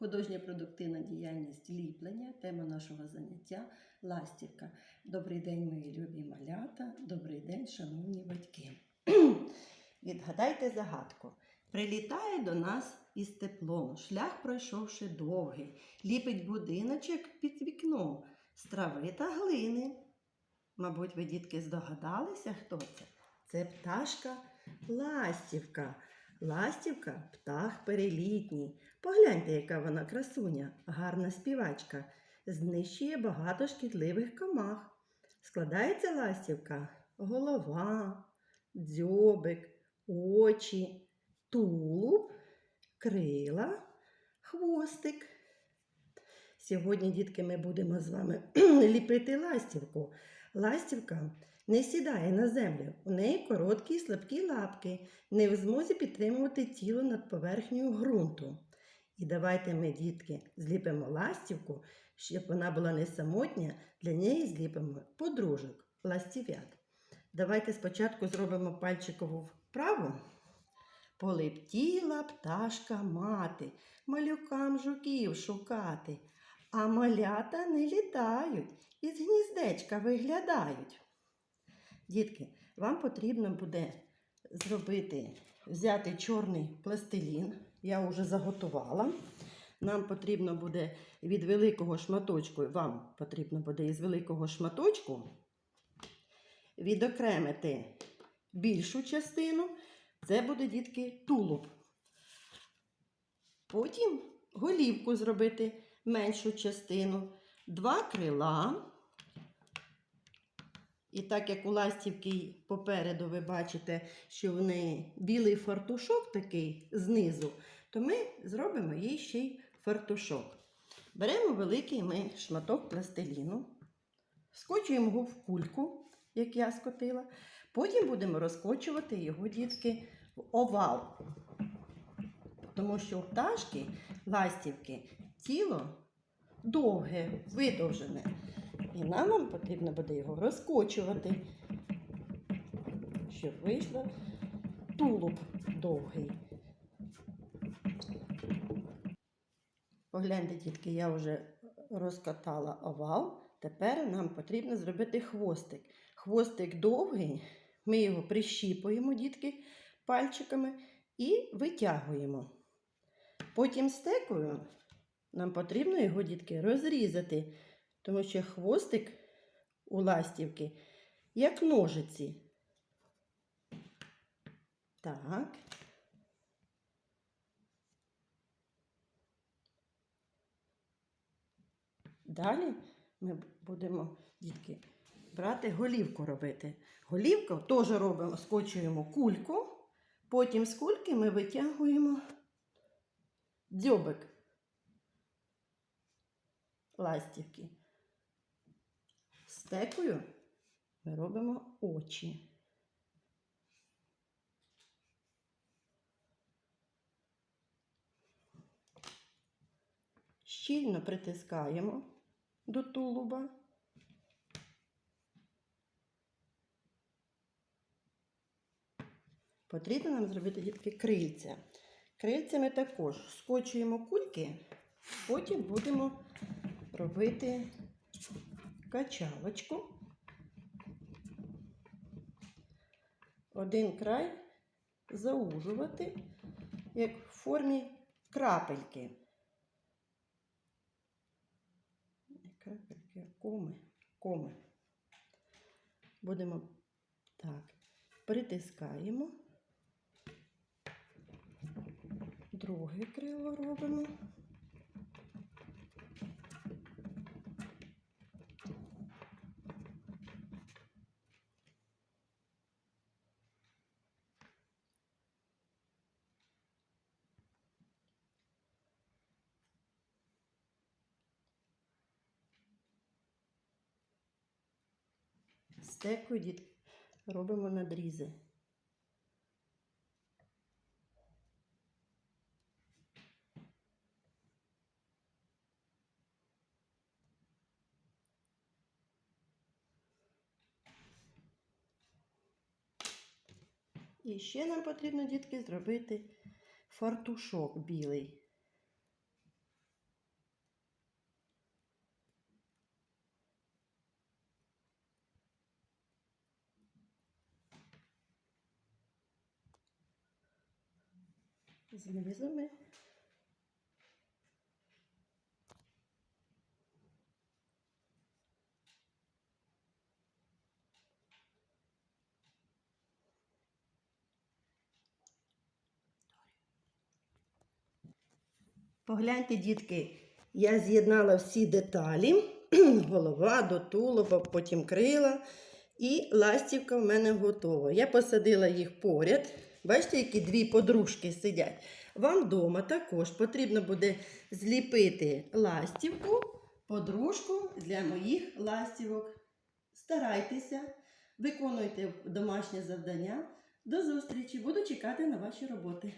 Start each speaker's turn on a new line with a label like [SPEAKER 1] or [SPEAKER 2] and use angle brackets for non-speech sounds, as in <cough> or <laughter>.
[SPEAKER 1] Художня продуктивна діяльність ліплення, тема нашого заняття ластівка. Добрий день, мої любі малята, добрий день, шановні батьки. <clears throat> Відгадайте загадку. Прилітає до нас із теплом, шлях пройшовши довгий, ліпить будиночок під вікном, з трави та глини. Мабуть, ви, дітки, здогадалися, хто це? Це пташка ластівка. Ластівка птах перелітній. Погляньте, яка вона красуня, гарна співачка, знищує багато шкідливих комах. Складається ластівка голова, дзьобик, очі, тулуб, крила, хвостик. Сьогодні, дітки, ми будемо з вами <clears throat> ліпити ластівку. Ластівка не сідає на землю. У неї короткі й слабкі лапки, не в змозі підтримувати тіло над поверхнею ґрунту. І давайте ми, дітки, зліпимо ластівку, щоб вона була не самотня, для неї зліпимо подружок, ластів'ят. Давайте спочатку зробимо пальчикову вправу. Полетіла пташка мати, малюкам жуків шукати, а малята не літають, із гніздечка виглядають. Дітки, вам потрібно буде зробити, взяти чорний пластилін. Я вже заготувала. Нам потрібно буде від великого шматочку, вам потрібно буде із великого шматочку відокремити більшу частину. Це буде, дітки, тулуб. Потім голівку зробити меншу частину, два крила. І так як у ластівки попереду ви бачите, що в неї білий фартушок такий знизу, то ми зробимо їй ще й фартушок. Беремо великий ми шматок пластиліну, скочуємо його в кульку, як я скотила. Потім будемо розкочувати його дітки в овал. Тому що у пташки, ластівки, тіло довге, видовжене. І нам потрібно буде його розкочувати, щоб вийшло тулуб довгий. Погляньте, дітки, я вже розкатала овал. Тепер нам потрібно зробити хвостик. Хвостик довгий, ми його прищіпуємо, дітки, пальчиками і витягуємо. Потім стекою нам потрібно його, дітки, розрізати, тому що хвостик у ластівки як ножиці. Так. Далі ми будемо, дітки, брати голівку робити. Голівку теж робимо, скочуємо кульку, потім з кульки ми витягуємо дзьобик ластівки. Стекою ми робимо очі. Щільно притискаємо до тулуба. Потрібно нам зробити дітки крильця. Ми також скочуємо кульки, потім будемо робити качалочку. Один край заужувати, як в формі крапельки. Крапельки, коми. коми. Будемо так, притискаємо. Друге крило робимо. Стекою діт робимо надрізи. І ще нам потрібно, дітки, зробити фартушок білий. Знизу ми. Погляньте, дітки, я з'єднала всі деталі, <clears throat> голова до тулуба, потім крила. І ластівка в мене готова. Я посадила їх поряд. Бачите, які дві подружки сидять. Вам вдома також потрібно буде зліпити ластівку, подружку для моїх ластівок. Старайтеся, виконуйте домашнє завдання. До зустрічі! Буду чекати на ваші роботи.